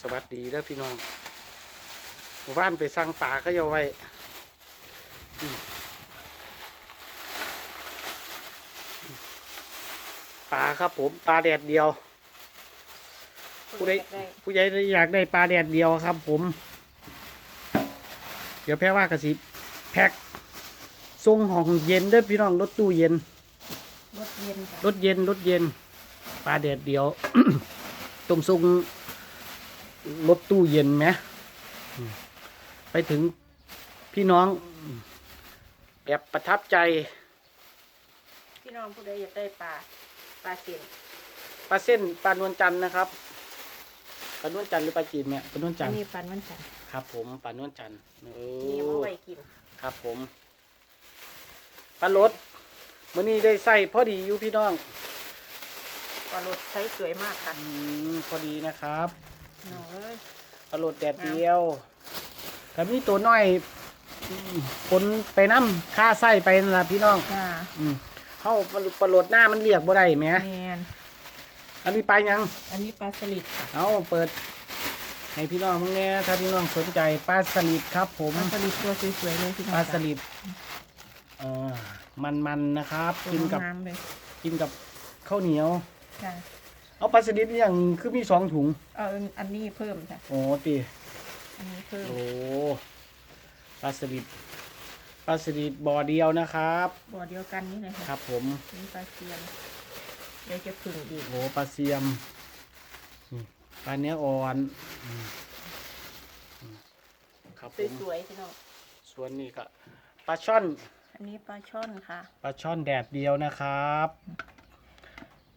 สวัสดีเด้อพี่น้องหมู่บ้านไปสั่งปลาก็เอาไว้อืมปลาครับผมปลาแดดเดียว ผู้ใดผู้ใหญ่อยากได้ปลาแดดเดียวครับ ผม เดี๋ยวแพ้ว่ากระสิแพ็คทรงห้องเย็นเด้อพี่น้องรถตู้เย็นรถเย็นจ้ะรถเย็นรถเย็นปลาแดดเดียวตรงทรง รถตู้เย็นไหมอืมไปถึงพี่น้อง แบบประทับใจ พี่น้องผู้ใดอยากได้ปลาปลาเสียนปลาเส้นปลานวลจันทร์นะครับปลานวลจันทร์หรือปลาจีนเนี่ยปลานวลจัอันนทร์นี้ปันมันจ้ะครับ ผมปลานวลจันทร์เอนี่เอาอไว้กิน ครับ ผมปลารสมื้อนี้ได้ใส่พอดีอยู่พี่น้องปลารสใช้สวยมากค่ะอืมพอดีนะครับ น้องเอ้ยปลาโหลดแดดเดียวกับนี่ตัวน้อยอืมผลไปน้ำค่าไส้ไปนั่นล่ะพี่น้องจ้าอืมเขาปลาปลาโหลดหน้ามันเรียกบ่ได้แหมแมนอันนี้ไปลายัง อันนี้ปลาสลิดค่ะเอาเปิด ให้พี่น้องมึงแน่ถ้าพี่น้องสนใจปลาสลิดครับ ผมปลาสลิดตัวสวยๆเลยพี่น้องปลาสจ้ะลิดเอ่อมันๆนะครับตัวกินกับน้ำเลยกินกับข้าวเหนียว จ้ะ เอาปลาสลิดนี่อย่างคือมีสองถุงเอาอันนี้เพิ่มจ้ะโอ้ตีอันนี้เพิ่มโอ้ปลาสลิดปลาสลิดบ่อเดียวนะครับ บ่อเดียวกันนี่เลยคค่ะรับผมนี่ปลาเสียนเดี๋ยวจะผึ่งอีกโอ้ปลาเสียมนี่ปลาเนื้ออ่อนอืมอืมครับผมสวยๆพี่น้องส่วนนี้ก็ปลาช่อนอันนี้ปลาช่อนค่ะ ปลาช่อนแดดเดียวนะครับ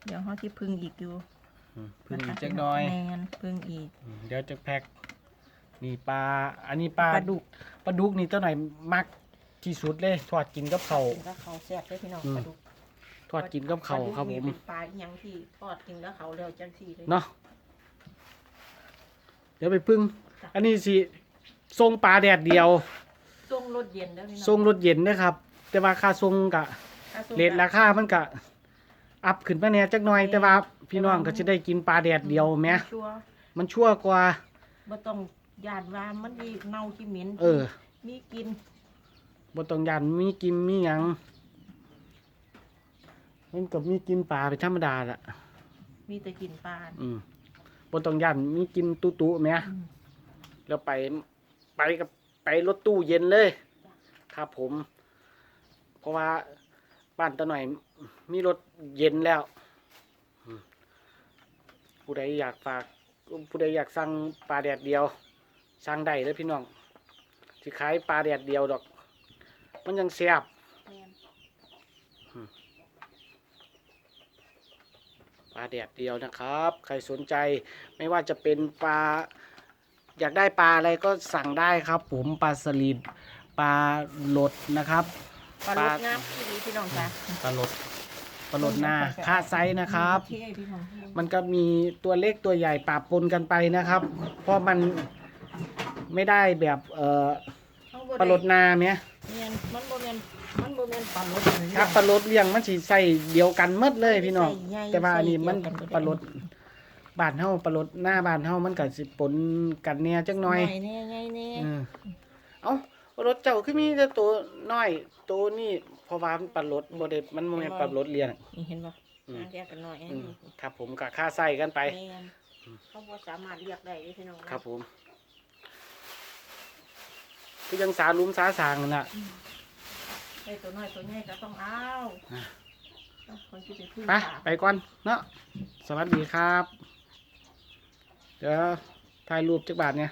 เดี๋ยวเขาที่พึ่งอีกอยู่อืม พึ่งนะคะจักหน้อยแมนพึ่งอีก อืมเดี๋ยวจะแพ็คนี่ปลา อันนี้ปลาปลาดุก ปลาดุกนี่ตัวไหนมักที่สุดเลยทอดกินกับเขาว กินกับเขาวแซ่บเลยพี่น้องอืม ปลาดุกทอดกินกับเขาวครับผมปลาดุกนี่เป็นปลาอีหยังที่ทอดกินแล้วเขาเร็วจังสี่เลยเนาะเดี๋ยวไปพึ่ง อันนี้สิทรงปลาแดดเดียว ส่งรถเย็นแล้วพี่น้องทรงรถเย็นนะครับ แต่ว่าค่าทรงกะ ถ้าส่งเรทราคามันก็ อัพขึ้นมาแหน่จักหน่อยแต่ว่าพี่น้องก็จะได้กินปลาแดดเดียวแหมชัวร์มันชั่วกว่า บ่ต้องยานว่ามันมีเน่าขี้เหม็นเออมีกินบ่ต้องยันมีกินมีหยังมันก็มีกินปลาเป็นธรรมดาล่ะ มีแต่กินปลา อืมบ่ต้องยันมีกินตุตุๆแหมอืม แล้วไปไปกับไปรถตู้เย็นเลย ครับผม เพราะว่า บ้านตะหน่อย มีรถเย็นแล้วอืมผู้ใดอยากฝาก ผู้ใดอยากสั่งปลาแดดเดียว สั่งได้เลยพี่น้องที่ขายปลาแดดเดียวดอก มันยังแซ่บแม่นปลาแดดเดียวนะครับ ใครสนใจไม่ว่าจะเป็นปลา อยากได้ปลาอะไรก็สั่งได้ครับ ผมปลาสลิดปลาหลดนะครับ ปลาลดน้ำที่ดีพี่น้องจ้ะปลาหลดปลาหลดหน้าค่าไซส์นะครับเท่พี่น้องมันก็มีตัวเล็กตัวใหญ่ปะปนกันไปนะครับ เพราะมันไม่ได้แบบเอ่อปลาหลดนาเนี่ยแม่นมันบ่แม่นมันบ่แม่นปลาลดถ้าปลาหลดเลี้ยงมันสิใส่เดียวกันหมดเลยพี่น้องใส่ใหญ่แต่ว่าอันนี้มันใส่เดียวกันปลาหลดบ้านเฮาปลาหลดหน้าบ้านเฮามันก็สิปนกันแหน่จักหน่อยใหญ่แน่ใหญ่แน่เออเอ้า รถเจ้าคือมีแต่ตัวน้อยตัวนี้เพราะว่ามันปลาลดบ่ได้มันบ่แม่นปลาลดเลี้ยงนี่เห็นบ่อืม เรียกกันหน่อยอันอืมนี้ครับผมก็ค่าใส่กันไป แม่นเขาบ่สามารถเรียกได้เด้อพี่น้องนะครับผม คือยังสาลุมสาสางนั่นน่ะได้ตัวน้อยตัวใหญ่ก็ต้องเอาอะ ต้องคนที่ไปพึ่งไปป่าไปก่อนเนาะสวัสดีครับ เดี๋ยวถ่ายรูปจักบาทเนี่ย